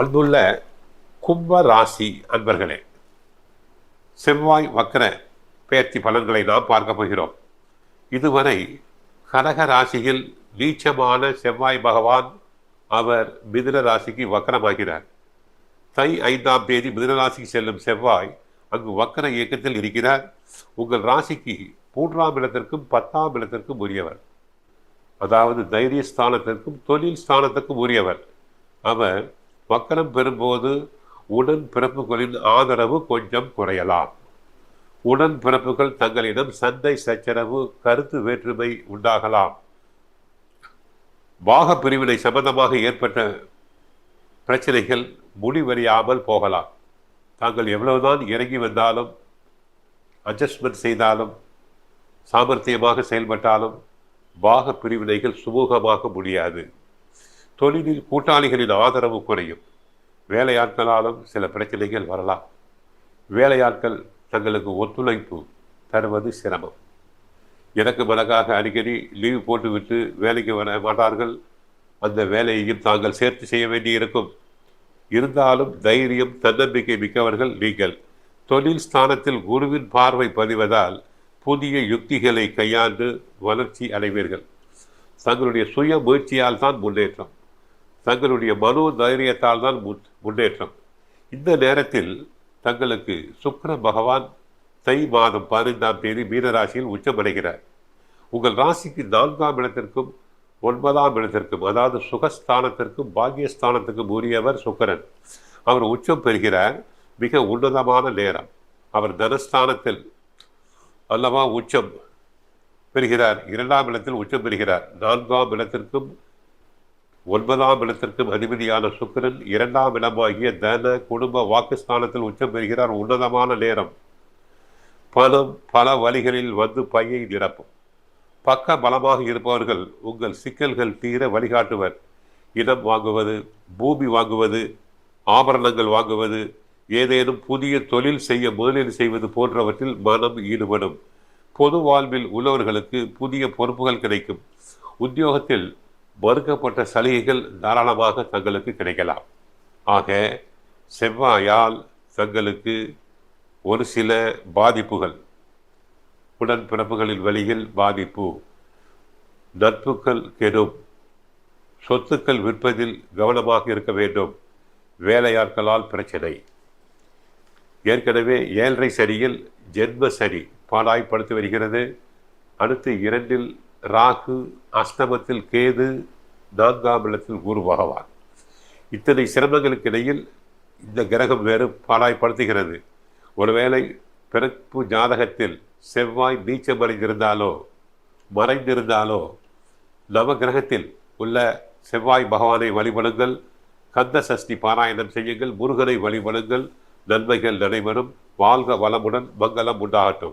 அன்புள்ள கும்ப ராசி அன்பர்களே செவ்வாய் வக்கர பெயர்ச்சி பலன்களை நாம் பார்க்க போகிறோம். இதுவரை கடக ராசியில் நீச்சமான செவ்வாய் பகவான் அவர் மிதுன ராசிக்கு வக்கரமாகிறார். தை ஐந்தாம் தேதி மிதுன ராசிக்கு செல்லும் செவ்வாய் அங்கு வக்கர இயக்கத்தில் இருக்கிறார். உங்கள் ராசிக்கு மூன்றாம் இடத்திற்கும் பத்தாம் இடத்திற்கும் உரியவர். அதாவது தைரிய ஸ்தானத்திற்கும் தொழில் ஸ்தானத்திற்கும் உரியவர். அவர் வக்கரம் பெறும்போது உடன் பிறப்புகளின் ஆதரவு கொஞ்சம் குறையலாம். உடன் பிறப்புகள் தங்களிடம் சண்டை சச்சரவு கருத்து வேற்றுமை உண்டாகலாம். பாக பிரிவினை சம்பந்தமாக ஏற்பட்ட பிரச்சனைகள் முடிவறியாமல் போகலாம். தாங்கள் எவ்வளவுதான் இறங்கி வந்தாலும் அட்ஜஸ்ட்மெண்ட் செய்தாலும் சாமர்த்தியமாக செயல்பட்டாலும் பாக பிரிவினைகள் சுமூகமாக முடியாது. தொழிலில் கூட்டாளிகளின் ஆதரவு குறையும். வேலையாட்களாலும் சில பிரச்சனைகள் வரலாம். வேலையாட்கள் தங்களுக்கு ஒத்துழைப்பு தருவது சிரமம். எனக்கு மனக்காக அடிக்கடி லீவ் போட்டுவிட்டு வேலைக்கு வர மாட்டார்கள். அந்த வேலையையும் தாங்கள் சேர்த்து செய்ய வேண்டியிருக்கும். இருந்தாலும் தைரியம் தன்னம்பிக்கை மிக்கவர்கள் நீங்கள். தொழில் ஸ்தானத்தில் குருவின் பார்வை பதிவதால் புதிய யுக்திகளை கையாண்டு வளர்ச்சி அடைவீர்கள். தங்களுடைய சுய முயற்சியால் தான் முன்னேற்றம். தங்களுடைய மனோ தைரியத்தால் தான் முன் முன்னேற்றம். இந்த நேரத்தில் தங்களுக்கு சுக்கர பகவான் தை மாதம் பதினைந்தாம் தேதி மீனராசியில் உச்சமடைகிறார். உங்கள் ராசிக்கு நான்காம் இடத்திற்கும் ஒன்பதாம் இடத்திற்கும் அதாவது சுகஸ்தானத்திற்கும் பாக்கியஸ்தானத்துக்கும் உரியவர் சுக்கரன். அவர் உச்சம் பெறுகிறார். மிக உன்னதமான நேரம். அவர் தனஸ்தானத்தில் அல்லவா உச்சம் பெறுகிறார். இரண்டாம் இடத்தில் உச்சம் பெறுகிறார். நான்காம் இடத்திற்கும் ஒன்பதாம் இடத்திற்கும் அதிபதியான சுக்கிரன் இரண்டாம் இடமாகிய தன குடும்ப வாக்குஸ்தானத்தில் உச்சம் பெறுகிறார். உன்னதமான நேரம். பணம் பல வழிகளில் வந்து பையை நிரப்பும். பக்க பலமாக இருப்பவர்கள் உங்கள் சிக்கல்கள் தீர வழிகாட்டுவர். இடம் வாங்குவது பூமி வாங்குவது ஆபரணங்கள் வாங்குவது ஏதேனும் புதிய தொழில் செய்ய முதலீடு செய்வது போன்றவற்றில் மனம் ஈடுபடும். பொது வாழ்வில் உள்ளவர்களுக்கு புதிய பொறுப்புகள் கிடைக்கும். உத்தியோகத்தில் மறுக்கப்பட்ட சலுகைகள் தாராளமாக தங்களுக்கு கிடைக்கலாம். ஆக செவ்வாயால் தங்களுக்கு ஒரு சில பாதிப்புகள். உடன்பிறப்புகளின் வழியில் பாதிப்பு. நட்புகள் கெடும். சொத்துக்கள் விற்பதில் கவனமாக இருக்க வேண்டும். வேலையாட்களால் பிரச்சனை. ஏற்கனவே ஏழரை சரியில் ஜென்ம சரி பாடாய்ப்படுத்தி வருகிறது. அடுத்து இரண்டில் ராகு அஷ்டமத்தில் கேது நான்காம் இடத்தில் குரு பகவான். இத்தனை சிரமங்களுக்கு இடையில் இந்த கிரகம் வேறு பாடாய்ப்படுத்துகிறது ஒருவேளை பிறப்பு ஜாதகத்தில் செவ்வாய் நீச்சமடைந்திருந்தாலோ மறைந்திருந்தாலோ நவ கிரகத்தில் உள்ள செவ்வாய் பகவானை வழிபடுங்கள். கந்த சஷ்டி பாராயணம் செய்யுங்கள். முருகனை வழிபடுங்கள். நன்மைகள் நடைபெறும். வாழ்க வளமுடன் மங்களம் உண்டாகட்டும்.